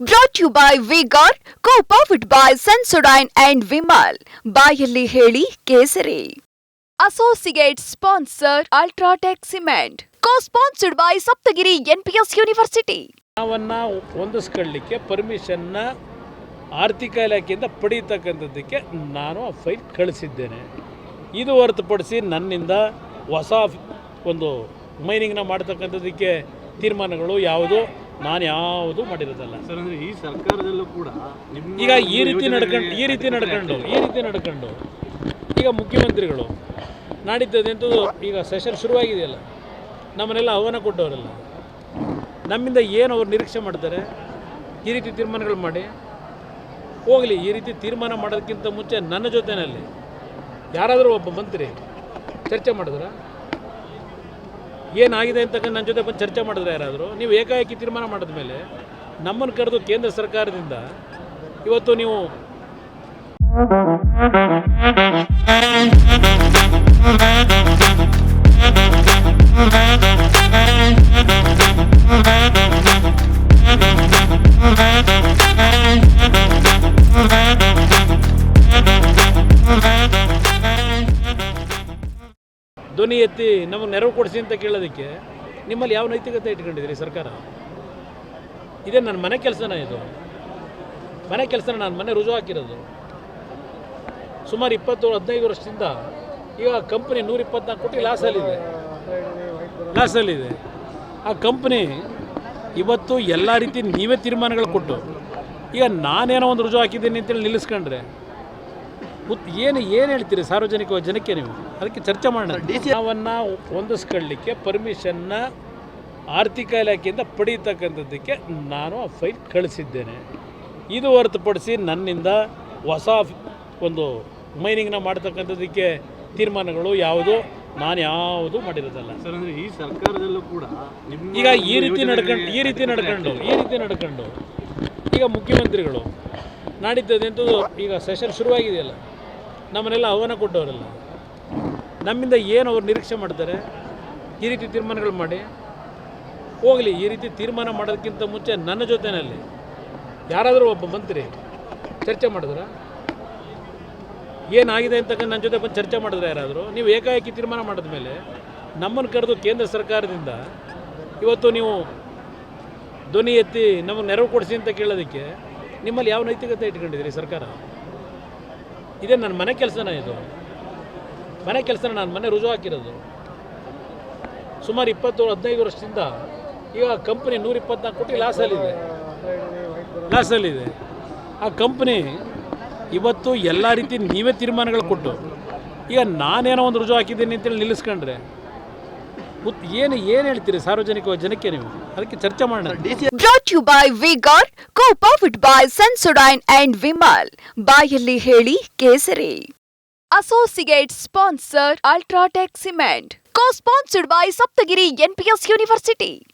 Brought you by vigour co boy by Sensodyne and Vimal ಬಾಯಲ್ಲಿ ಹೇಳಿ Kesari. Associate sponsor UltraTech cement co sponsored by Saptagiri NPS university ಹಣವನ್ನ ಹೊಂದಿಸ್ಕೊಳ್ಳಿಕ್ಕೆ ಪರ್ಮಿಷನ್ನ ಆರ್ಥಿಕ ಇಲಾಖೆಯಿಂದ ಪಡೀತಕ್ಕಂಥದ್ದಕ್ಕೆ ನಾನು ಆ ಫೈಲ್ ಕಳಿಸಿದ್ದೇನೆ. ಇದು ಹೊರತುಪಡಿಸಿ ನನ್ನಿಂದ ಹೊಸ ಒಂದು ಮೈನಿಂಗ್ನ ಮಾಡ್ತಕ್ಕಂಥದ್ದಕ್ಕೆ ತೀರ್ಮಾನಗಳು ಯಾವುದು? ನಾನು ಯಾವುದು ಮಾಡಿರೋದಲ್ಲ. ಸರ್ ಅಂದ್ರೆ ಈ ಸರ್ಕಾರದಲ್ಲೂ ಕೂಡ ನಿಮ್ಮ ಈಗ ಈ ರೀತಿ ನಡ್ಕೊಂಡು ಈ ರೀತಿ ನಡ್ಕೊಂಡು ಈ ರೀತಿ ನಡ್ಕೊಂಡು ಈಗ ಮುಖ್ಯಮಂತ್ರಿಗಳು ನಾಡಿದ್ದದಂತೂ ಈಗ ಸೆಷನ್ ಶುರುವಾಗಿದೆಯಲ್ಲ ನಮ್ಮನ್ನೆಲ್ಲ ಆಹ್ವಾನ ಕೊಟ್ಟವರಲ್ಲ ನಮ್ಮಿಂದ ಏನು ಅವ್ರು ನಿರೀಕ್ಷೆ ಮಾಡ್ತಾರೆ ಈ ರೀತಿ ತೀರ್ಮಾನಗಳು ಮಾಡಿ ಹೋಗಲಿ ಈ ರೀತಿ ತೀರ್ಮಾನ ಮಾಡೋದಕ್ಕಿಂತ ಮುಂಚೆ ನನ್ನ ಜೊತೆಯಲ್ಲಿ ಯಾರಾದರೂ ಒಬ್ಬ ಮಂತ್ರಿ ಚರ್ಚೆ ಮಾಡಿದ್ರ? ಏನಾಗಿದೆ ಅಂತಕ್ಕ ನನ್ನ ಜೊತೆ ಬಂದು ಚರ್ಚೆ ಮಾಡಿದ್ರೆ ಯಾರಾದರೂ? ನೀವು ಏಕಾಏಕಿ ತೀರ್ಮಾನ ಮಾಡಿದ ಮೇಲೆ ನಮ್ಮನ್ನು ಕರೆದು ಕೇಂದ್ರ ಸರ್ಕಾರದಿಂದ ಇವತ್ತು ನೀವು ಧ್ವನಿ ಎತ್ತಿ ನಮಗೆ ನೆರವು ಕೊಡಿಸಿ ಅಂತ ಕೇಳೋದಕ್ಕೆ ನಿಮ್ಮಲ್ಲಿ ಯಾವ ನೈತಿಕತೆ ಇಟ್ಕೊಂಡಿದ್ದೀರಿ ಸರ್ಕಾರ? ಇದೇ ನನ್ನ ಮನೆ ಕೆಲಸನ ಇದು. ಮನೆ ಕೆಲಸನ ನಾನು ಮನೆ ರುಜು ಹಾಕಿರೋದು. ಸುಮಾರು ಇಪ್ಪತ್ತು ಹದಿನೈದು ವರ್ಷದಿಂದ ಈಗ ಕಂಪ್ನಿ ನೂರ ಇಪ್ಪತ್ನಾಲ್ಕು ಕೋಟಿ ಲಾಸಲ್ಲಿದೆ ಲಾಸಲ್ಲಿದೆ ಆ ಕಂಪ್ನಿ ಇವತ್ತು ಎಲ್ಲ ರೀತಿ ನೀವೇ ತೀರ್ಮಾನಗಳು ಕೊಟ್ಟು ಈಗ ನಾನೇನೋ ಒಂದು ರುಜು ಹಾಕಿದ್ದೀನಿ ಅಂತೇಳಿ ನಿಲ್ಲಿಸ್ಕೊಂಡ್ರೆ ಏನು ಏನು ಹೇಳ್ತೀರಿ? ಸಾರ್ವಜನಿಕ ಜನಕ್ಕೆ ನೀವು? ಅದಕ್ಕೆ ಚರ್ಚೆ ಮಾಡೋಣ. ನಾವನ್ನ ಹೊಂದಿಸ್ಕೊಳ್ಳಿಕ್ಕೆ ಪರ್ಮಿಷನ್ನ ಆರ್ಥಿಕ ಇಲಾಖೆಯಿಂದ ಪಡೀತಕ್ಕಂಥದ್ದಕ್ಕೆ ನಾನು ಆ ಫೈಲ್ ಕಳಿಸಿದ್ದೇನೆ. ಇದು ಹೊರತುಪಡಿಸಿ ನನ್ನಿಂದ ಹೊಸ ಒಂದು ಮೈನಿಂಗ್ನ ಮಾಡ್ತಕ್ಕಂಥದ್ದಕ್ಕೆ ತೀರ್ಮಾನಗಳು ಯಾವುದು? ನಾನು ಯಾವುದು ಮಾಡಿರೋದಲ್ಲ. ಸರ್ ಅಂದರೆ ಈ ಸರ್ಕಾರದಲ್ಲೂ ಕೂಡ ಈಗ ಈ ರೀತಿ ನಡ್ಕೊಂಡು ಈ ರೀತಿ ನಡ್ಕೊಂಡು ಈ ರೀತಿ ನಡ್ಕೊಂಡು ಈಗ ಮುಖ್ಯಮಂತ್ರಿಗಳು ನಾಡಿದ್ದದಂತೂ ಈಗ ಸೆಷನ್ ಶುರುವಾಗಿದೆಯಲ್ಲ. ನಮ್ಮನ್ನೆಲ್ಲ ಆಹ್ವಾನ ಕೊಟ್ಟವರಲ್ಲ. ನಮ್ಮಿಂದ ಏನು ಅವ್ರು ನಿರೀಕ್ಷೆ ಮಾಡ್ತಾರೆ, ಈ ರೀತಿ ತೀರ್ಮಾನಗಳು ಮಾಡಿ. ಹೋಗಲಿ, ಈ ರೀತಿ ತೀರ್ಮಾನ ಮಾಡೋದಕ್ಕಿಂತ ಮುಂಚೆ ನನ್ನ ಜೊತೆಯಲ್ಲಿ ಯಾರಾದರೂ ಒಬ್ಬ ಮಂತ್ರಿ ಚರ್ಚೆ ಮಾಡಿದ್ರ? ಏನಾಗಿದೆ ಅಂತಕ್ಕ ನನ್ನ ಜೊತೆ ಬಂದು ಚರ್ಚೆ ಮಾಡಿದ್ರೆ ಯಾರಾದರೂ? ನೀವು ಏಕಾಏಕಿ ತೀರ್ಮಾನ ಮಾಡಿದ ಮೇಲೆ ನಮ್ಮನ್ನು ಕರೆದು ಕೇಂದ್ರ ಸರ್ಕಾರದಿಂದ ಇವತ್ತು ನೀವು ಧ್ವನಿ ಎತ್ತಿ ನಮಗೆ ನೆರವು ಕೊಡಿಸಿ ಅಂತ ಕೇಳೋದಕ್ಕೆ ನಿಮ್ಮಲ್ಲಿ ಯಾವ ನೈತಿಕತೆ ಇಟ್ಕೊಂಡಿದ್ದೀರಿ ಸರ್ಕಾರ? ಇದೇ ನನ್ನ ಮನೆ ಕೆಲಸನ ಇದು. ಮನೆ ಕೆಲಸನ ನಾನು ಮನೆ ರುಜು ಹಾಕಿರೋದು. ಸುಮಾರು ಇಪ್ಪತ್ತು ಹದಿನೈದು ವರ್ಷದಿಂದ ಈಗ ಕಂಪ್ನಿ ನೂರ ಇಪ್ಪತ್ನಾಲ್ಕು ಕೋಟಿ ಲಾಸಲ್ಲಿದೆ ಲಾಸಲ್ಲಿದೆ ಆ ಕಂಪ್ನಿ ಇವತ್ತು ಎಲ್ಲ ರೀತಿ ನೀವೇ ತೀರ್ಮಾನಗಳು ಕೊಟ್ಟು ಈಗ ನಾನೇನೋ ಒಂದು ರುಜು ಹಾಕಿದ್ದೀನಿ ಅಂತೇಳಿ ನಿಲ್ಲಿಸ್ಕೊಂಡ್ರೆ ಏನು ಏನು ಹೇಳ್ತೀರಿ? ಸಾರ್ವಜನಿಕ ಜನಕ್ಕೆ ನೀವು? ಅದಕ್ಕೆ ಚರ್ಚೆ ಮಾಡೋಣ. ಬೈ ಕೋ ವಿಮಲ್ ಬಾಯಲ್ಲಿ ಹೇಳಿ Kesari. Associate sponsor UltraTech cement co sponsored by Saptagiri NPS university